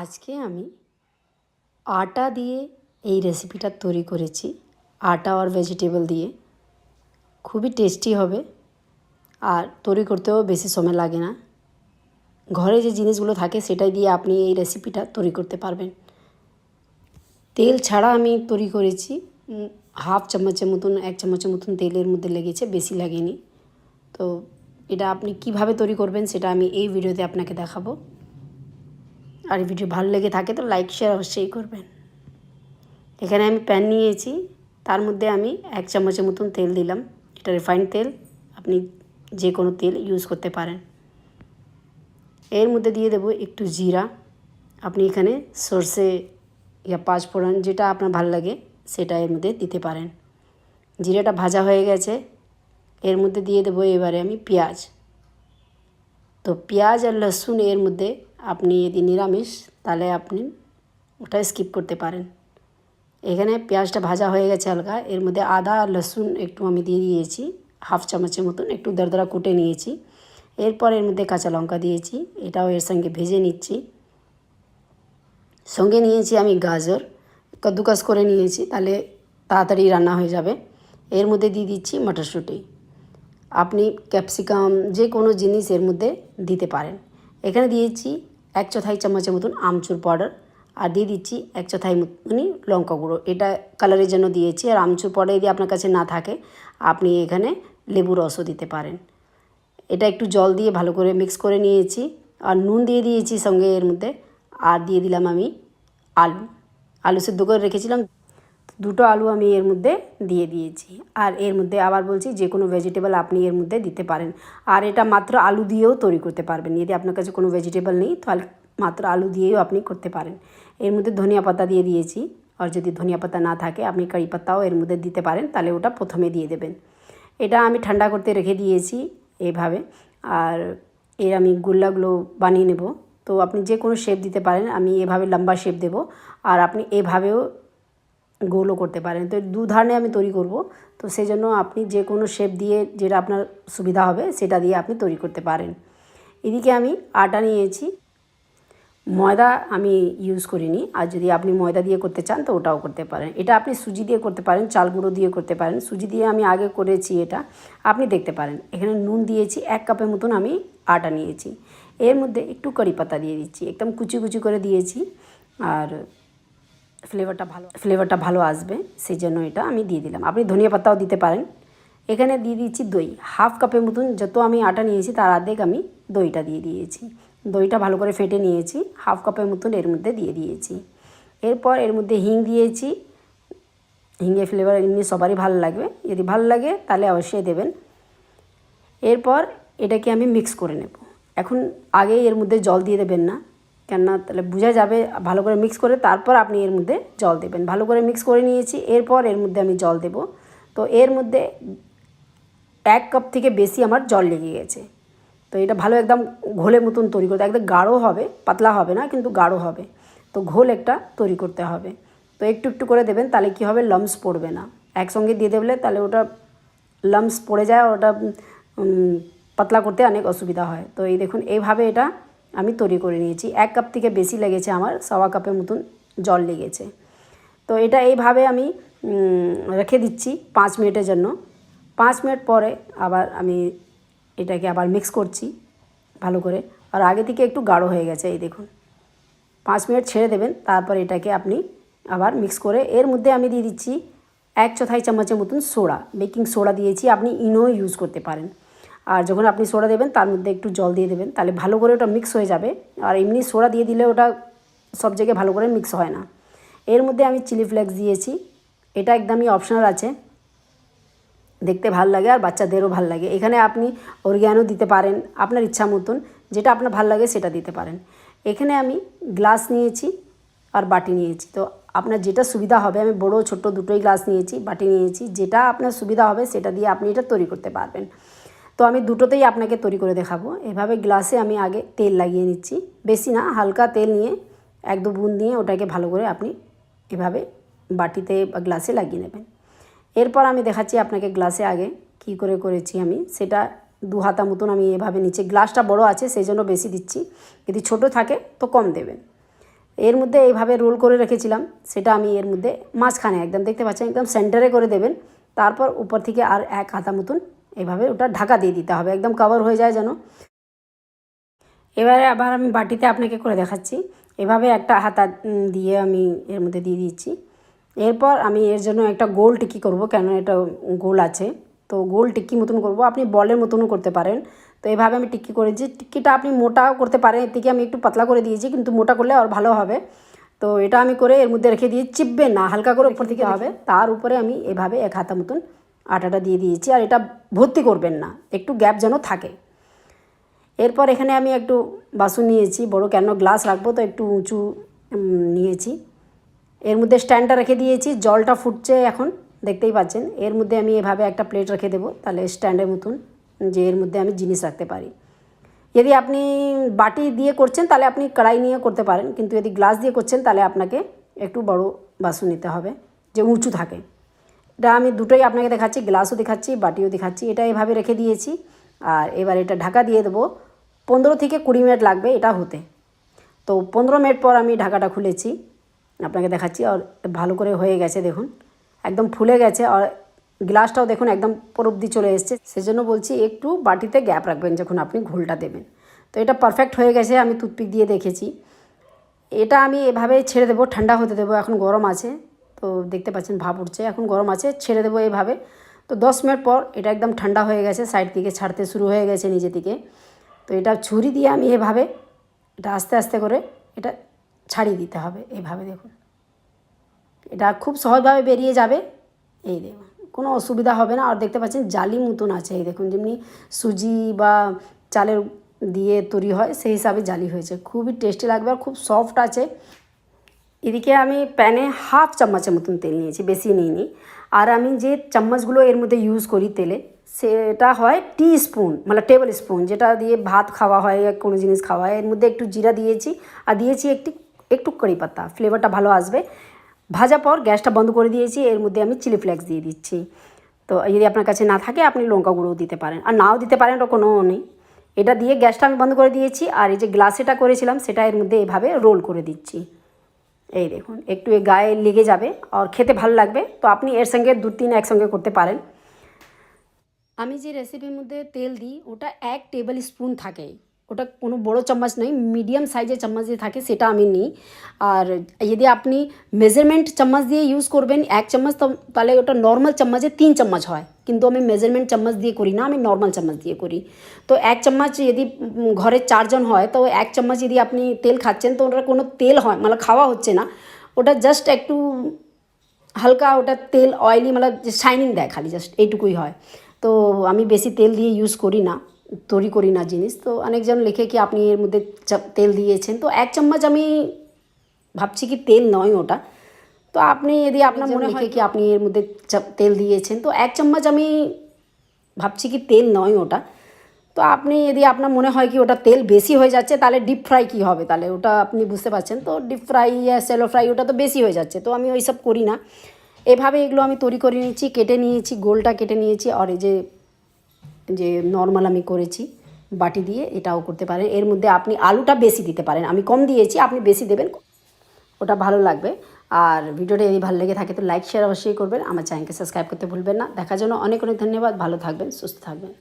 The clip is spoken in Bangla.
আজকে আমি আটা দিয়ে এই রেসিপিটা তৈরি করেছি। আটা আর ভেজিটেবল দিয়ে। খুবই টেস্টি হবে। আর তৈরি করতেও বেশি সময় লাগে না। ঘরে যে জিনিসগুলো থাকে সেটাই দিয়ে আপনি এই রেসিপিটা তৈরি করতে পারবেন। তেল ছাড়া আমি তৈরি করেছি। হাফ চামচের মতন, এক চামচের মতন তেলের মধ্যে লেগেছে, বেশি লাগেনি। তো এটা আপনি কীভাবে তৈরি করবেন সেটা আমি এই ভিডিওতে আপনাকে দেখাবো। আর ভিডিও ভালো লেগে থাকে তো লাইক শেয়ার অবশ্যই করবেন। এখানে আমি প্যান নিয়েছি, তার মধ্যে আমি এক চামচের মতন তেল দিলাম। এটা রিফাইন্ড তেল, আপনি যে কোনো তেল ইউজ করতে পারেন। এর মধ্যে দিয়ে দেবো একটু জিরা। আপনি এখানে সর্ষে, ইয়া পাঁচ ফোড়ন যেটা আপনার ভালো লাগে, সেটা এর মধ্যে দিতে পারেন। জিরাটা ভাজা হয়ে গেছে। এর মধ্যে দিয়ে দেবো এবারে আমি পেঁয়াজ। তো পেঁয়াজ আর লসুন এর মধ্যে আপনি যদি নিরামিষ, তাহলে আপনি ওটা স্কিপ করতে পারেন। এখানে পেঁয়াজটা ভাজা হয়ে গেছে হালকা। এর মধ্যে আদা আর লসুন একটু আমি দিয়ে দিয়েছি। হাফ চামচের মতন একটু দরদরা কুটে নিয়েছি। এরপর এর মধ্যে কাঁচা লঙ্কা দিয়েছি। এটাও এর সঙ্গে ভেজে নিচ্ছি। সঙ্গে নিয়েছি আমি গাজর। কদ্দুকাস করে নিয়েছি, তাহলে তাড়াতাড়ি রান্না হয়ে যাবে। এর মধ্যে দিয়ে দিচ্ছি মটরশুঁটি। আপনি ক্যাপসিকাম যে কোনো জিনিস এর মধ্যে দিতে পারেন। এখানে দিয়েছি এক চথাই চামচের মতন আমচুর পাউডার আর দিয়ে দিচ্ছি এক চথাই মতনই লঙ্কা গুঁড়ো। এটা কালারের জন্য দিয়েছি আর আমচুর পাউডার যদি আপনার কাছে না থাকে, আপনি এখানে লেবু রসও দিতে পারেন। এটা একটু জল দিয়ে ভালো করে মিক্স করে নিয়েছি আর নুন দিয়ে দিয়েছি সঙ্গে এর মধ্যে। আর দিয়ে দিলাম আমি আলু। আলু সেদ্ধ করে রেখেছিলাম। দুটো আলু আমি এর মধ্যে দিয়ে দিয়েছি। আর এর মধ্যে আবার বলছি, যে কোনো ভেজিটেবল আপনি এর মধ্যে দিতে পারেন। আর এটা মাত্র আলু দিয়েও তৈরি করতে পারবেন। যদি আপনার কাছে কোনো ভেজিটেবল নেই, তাহলে মাত্র আলু দিয়েও আপনি করতে পারেন। এর মধ্যে ধনিয়া পাতা দিয়ে দিয়েছি। আর যদি ধনিয়া পাতা না থাকে, আপনি কারি পাতাও এর মধ্যে দিতে পারেন, তাহলে ওটা প্রথমে দিয়ে দেবেন। এটা আমি ঠান্ডা করতে রেখে দিয়েছি এইভাবে আর এর আমি গোল্লাগুলো বানিয়ে নেব। তো আপনি যে কোনো শেপ দিতে পারেন, আমি এভাবে লম্বা শেপ দেব। আর আপনি এভাবেও গোলও করতে পারেন। তো দু ধরনের আমি তৈরি করব। তো সেই জন্য আপনি যে কোনো শেপ দিয়ে যেটা আপনার সুবিধা হবে, সেটা দিয়ে আপনি তৈরি করতে পারেন। এদিকে আমি আটা নিয়েছি। ময়দা আমি ইউজ করিনি। আর যদি আপনি ময়দা দিয়ে করতে চান, তো ওটাও করতে পারেন। এটা আপনি সুজি দিয়ে করতে পারেন, চাল গুঁড়ো দিয়ে করতে পারেন। সুজি দিয়ে আমি আগে করেছি এটা। আপনি দেখতে পারেন, এখানে নুন দিয়েছি, এক কাপের মতন আমি আটা নিয়েছি। এর মধ্যে একটু কারি পাতা দিয়ে দিচ্ছি। একদম কুচি কুচি করে দিয়েছি। আর ফ্লেভারটা ভালো ফ্লেভারটা ভালো আসবে, সেই জন্য এটা আমি দিয়ে দিলাম। আপনি ধনিয়া পাতাও দিতে পারেন। এখানে দিয়ে দিচ্ছি দই। হাফ কাপের মতন যত আমি আটা নিয়েছি, তার অর্ধেক আমি দইটা দিয়ে দিয়েছি। দইটা ভালো করে ফেটে নিয়েছি, হাফ কাপের মতন এর মধ্যে দিয়ে দিয়েছি। এরপর এর মধ্যে হিং দিয়েছি। হিঙের ফ্লেভার এমনি সবারই ভালো লাগবে। যদি ভালো লাগে, তাহলে অবশ্যই দেবেন। এরপর এটাকে আমি মিক্স করে নেব। এখন আগে এর মধ্যে জল দিয়ে দেবেন না। কেননা তাহলে বোঝা যাবে, ভালো করে মিক্স করে তারপর আপনি এর মধ্যে জল দেবেন। ভালো করে মিক্স করে নিয়েছি, এরপর এর মধ্যে আমি জল দেব। তো এর মধ্যে এক কাপ থেকে বেশি আমার জল লেগে গেছে। তো এটা ভালো একদম ঘোলের মতন তৈরি করতে, একদম গাঢ় হবে, পাতলা হবে না, কিন্তু গাঢ় হবে। তো ঘোল একটা তৈরি করতে হবে। তো একটু একটু করে দেবেন, তাহলে কী হবে লামস পড়বে না। একসঙ্গে দিয়ে দেবলে তাহলে ওটা লামস পড়ে যায়, ওটা পাতলা করতে অনেক অসুবিধা হয়। তো এই দেখুন, এইভাবে এটা আমি তৈরি করে নিয়েছি। এক কাপ থেকে বেশি লেগেছে আমার, সওয়া কাপের মতন জল লেগেছে। তো এটা এইভাবে আমি রেখে দিচ্ছি পাঁচ মিনিটের জন্য। পাঁচ মিনিট পরে আবার আমি এটাকে আবার মিক্স করছি ভালো করে। আর আগে থেকে একটু গাঢ় হয়ে গেছে, এই দেখুন। পাঁচ মিনিট ছেড়ে দেবেন, তারপর এটাকে আপনি আবার মিক্স করে এর মধ্যে আমি দিয়ে দিচ্ছি এক চথাই চামচের মতন সোডা। বেকিং সোডা দিয়েছি, আপনি ইনো ইউজ করতে পারেন। আর যখন আপনি সোডা দেবেন, তার মধ্যে একটু জল দিয়ে দেবেন, তাহলে ভালো করে ওটা মিক্স হয়ে যাবে। আর এমনি সোডা দিয়ে দিলে ওটা সব জায়গায় ভালো করে মিক্স হয় না। এর মধ্যে আমি চিলি ফ্লেক্স দিয়েছি। এটা একদমই অপশনাল আছে। দেখতে ভালো লাগে আর বাচ্চাদেরও ভালো লাগে। এখানে আপনি অরিগ্যানো দিতে পারেন, আপনার ইচ্ছা মতন। যেটা আপনার ভালো লাগে, সেটা দিতে পারেন। এখানে আমি গ্লাস নিয়েছি আর বাটি নিয়েছি। তো আপনার যেটা সুবিধা হবে, আমি বড় ছোট দুটোই গ্লাস নিয়েছি, বাটি নিয়েছি। যেটা আপনার সুবিধা হবে, সেটা দিয়ে আপনি এটা তৈরি করতে পারবেন। তো আমি দুটোতেই আপনাকে তৈরি করে দেখাবো। এভাবে গ্লাসে আমি আগে তেল লাগিয়ে নিচ্ছি। বেশি না, হালকা তেল নিয়ে এক দু বুন দিয়ে ওটাকে ভালো করে আপনি এভাবে বাটিতে বা গ্লাসে লাগিয়ে নেবেন। এরপর আমি দেখাচ্ছি আপনাকে গ্লাসে আগে কি করে করেছি আমি। সেটা দু হাতা মতন আমি এভাবে নিচে, গ্লাসটা বড় আছে সেই জন্য বেশি দিচ্ছি। যদি ছোট থাকে তো কম দেবেন। এর মধ্যে এইভাবে রোল করে রেখেছিলাম। সেটা আমি এর মধ্যে মাঝখানে একদম, দেখতে পাচ্ছেন? একদম সেন্টারে করে দেবেন। তারপর উপর থেকে আর এক হাতা মতন এইভাবে ওটা ঢাকা দিয়ে দিতে হবে, একদম কভার হয়ে যায় যেন। এবারে আবার আমি বাটিতে আপনাকে করে দেখাচ্ছি। এভাবে একটা হাতা দিয়ে আমি এর মধ্যে দিয়ে দিচ্ছি। এরপর আমি এর জন্য একটা গোল টিকি করব, কেন এটা গোল আছে। তো গোল টিক্কি মতন করব, আপনি বলের মতনও করতে পারেন। তো এভাবে আমি টিক্কি করেছি টিক্কিটা আপনি মোটাও করতে পারেন, এর থেকে আমি একটু পাতলা করে দিয়েছি, কিন্তু মোটা করলে আর ভালো হবে। তো এটা আমি করে এর মধ্যে রেখে দিয়ে চিপবে না, হালকা করে উপর থেকে হবে। তার উপরে আমি এভাবে এক হাতা মতন আটাটা দিয়ে দিয়েছি আর এটা ভর্তি করবেন না, একটু গ্যাপ যেন থাকে। এরপর এখানে আমি একটু বাসন নিয়েছি, বড় কেন গ্লাস রাখব তো একটু উঁচু নিয়েছি। এর মধ্যে স্ট্যান্ডটা রেখে দিয়েছি, জলটা ফুটছে এখন, দেখতেই পাচ্ছেন। এর মধ্যে আমি এভাবে একটা প্লেট রেখে দেবো, তাহলে স্ট্যান্ডের মতন যে এর মধ্যে আমি জিনিস রাখতে পারি। যদি আপনি বাটি দিয়ে করছেন, তাহলে আপনি কড়াই নিয়ে করতে পারেন, কিন্তু যদি গ্লাস দিয়ে করছেন, তাহলে আপনাকে একটু বড় বাসন নিতে হবে, যে উঁচু থাকে। এটা আমি দুটোই আপনাকে দেখাচ্ছি গ্লাসও দেখাচ্ছি, বাটিও দেখাচ্ছি, এটা এভাবে রেখে দিয়েছি। আর এবার এটা ঢাকা দিয়ে দেবো। পনেরো থেকে কুড়ি মিনিট লাগবে এটা হতে। তো পনেরো মিনিট পর আমি ঢাকাটা খুলেছি। আপনাকে দেখাচ্ছি, আর ভালো করে হয়ে গেছে দেখুন। একদম ফুলে গেছে, আর গ্লাসটাও দেখুন একদম পর অব্দি চলে এসছে। সেজন্য বলছি একটু বাটিতে গ্যাপ রাখবেন, যখন আপনি ঘোলটা দেবেন। তো এটা পারফেক্ট হয়ে গেছে, আমি টুথপিক দিয়ে দেখেছি। এটা আমি এভাবে ছেড়ে দেবো, ঠান্ডা হতে দেবো, এখন গরম আছে। তো দেখতে পাচ্ছেন ভাপ উঠছে। এখন গরম আছে, ছেড়ে দেবো এইভাবে তো দশ মিনিট পর এটা একদম ঠান্ডা হয়ে গেছে সাইড থেকে ছাড়তে শুরু হয়ে গেছে নিজে থেকে তো এটা ছুরি দিয়ে আমি এভাবে, এটা আস্তে আস্তে করে এটা ছাড়িয়ে দিতে হবে এইভাবে দেখুন। এটা খুব সহজভাবে বেরিয়ে যাবে। এই দেখুন, কোনো অসুবিধা হবে না। আর দেখতে পাচ্ছেন জালি মতন আছে, এই দেখুন যেমনি সুজি বা চালের দিয়ে তৈরি হয়, সেই হিসাবে জালি হয়েছে। খুবই টেস্টি লাগবে আর খুব সফট আছে। এদিকে আমি প্যানে হাফ চামচের মতন তেল নিয়েছি, বেশি নিইনি। আর আমি যে চামচগুলো এর মধ্যে ইউজ করি তেলে, সেটা হয় টি স্পুন মানে টেবিল স্পুন যেটা দিয়ে ভাত খাওয়া হয় কোনো জিনিস খাওয়া হয়। এর মধ্যে একটু জিরা দিয়েছি, আর দিয়েছি একটি, একটু কারি পাতা। ফ্লেভারটা ভালো আসবে। ভাজা পর গ্যাসটা বন্ধ করে দিয়েছি, এর মধ্যে আমি চিলি ফ্লেক্স দিয়ে দিচ্ছি। তো যদি আপনার কাছে না থাকে, আপনি লঙ্কা গুঁড়োও দিতে পারেন। আর নাও দিতে পারেন, ওটা কোনো নেই। এটা দিয়ে গ্যাসটা আমি বন্ধ করে দিয়েছি, আর এই যে গ্লাসেটা করেছিলাম, সেটা এর মধ্যে এভাবে রোল করে দিচ্ছি। এই দেখুন, একটু এ গায়ে লেগে যাবে আর খেতে ভালো লাগবে। তো আপনি এর সঙ্গে দু তিন একসঙ্গে করতে পারেন। আমি যে রেসিপির মধ্যে তেল দিই, ওটা এক টেবিল স্পুন থাকে ওটা কোনো বড় চামচ নয় মিডিয়াম সাইজের চামচ যে থাকে, সেটা আমি নিই। আর যদি আপনি মেজারমেন্ট চামচ দিয়ে ইউজ করবেন, এক চামচ তাহলে ওটা নর্মাল চামচে তিন চামচ হয়। কিন্তু আমি মেজারমেন্ট চামচ দিয়ে করি না, আমি নর্মাল চামচ দিয়ে করি। তো এক চামচ যদি ঘরে চারজন হয়, তো এক চামচ যদি আপনি তেল খাচ্ছেন, তো ওটা কোনো তেল হয় মানে খাওয়া হচ্ছে না। ওটা জাস্ট একটু হালকা ওটা তেল অয়েলি মানে শাইনিং দেয় খালি জাস্ট এইটুকুই হয়। তো আমি বেশি তেল দিয়ে ইউজ করি না। তৈরি করি না জিনিস। তো অনেকজন লিখে কি আপনি এর মধ্যে তেল দিয়েছেন। তো এক চামচ আমি ভাবছি কি তেল নয় ওটা। তো আপনি যদি আপনার মনে হয় কি আপনি এর মধ্যে তেল দিয়েছেন। তো এক চামচ আমি ভাবছি কি তেল নয় ওটা। তো আপনি যদি আপনার মনে হয় কি ওটা তেল বেশি হয়ে যাচ্ছে তাহলে ডিপ ফ্রাই কী হবে? তাহলে ওটা আপনি বুঝতে পারছেন। তো ডিপ ফ্রাই স্যালো ফ্রাই ওটা তো বেশি হয়ে যাচ্ছে। তো আমি ওই সব করি না। এভাবে এগুলো আমি তৈরি করে নিয়েছি কেটে নিয়েছি গোলটা কেটে নিয়েছি আর এই যে যে নর্মাল আমি করেছি, বাটি দিয়ে এটাও করতে পারেন। এর মধ্যে আপনি আলুটা বেশি দিতে পারেন। আমি কম দিয়েছি, আপনি বেশি দেবেন। ওটা ভালো লাগবে। আর ভিডিওটা যদি ভালো লেগে থাকে, তো লাইক শেয়ার অবশ্যই করবেন। আমার চ্যানেলকে সাবস্ক্রাইব করতে ভুলবেন না। দেখার জন্য অনেক অনেক ধন্যবাদ। ভালো থাকবেন, সুস্থ থাকবেন।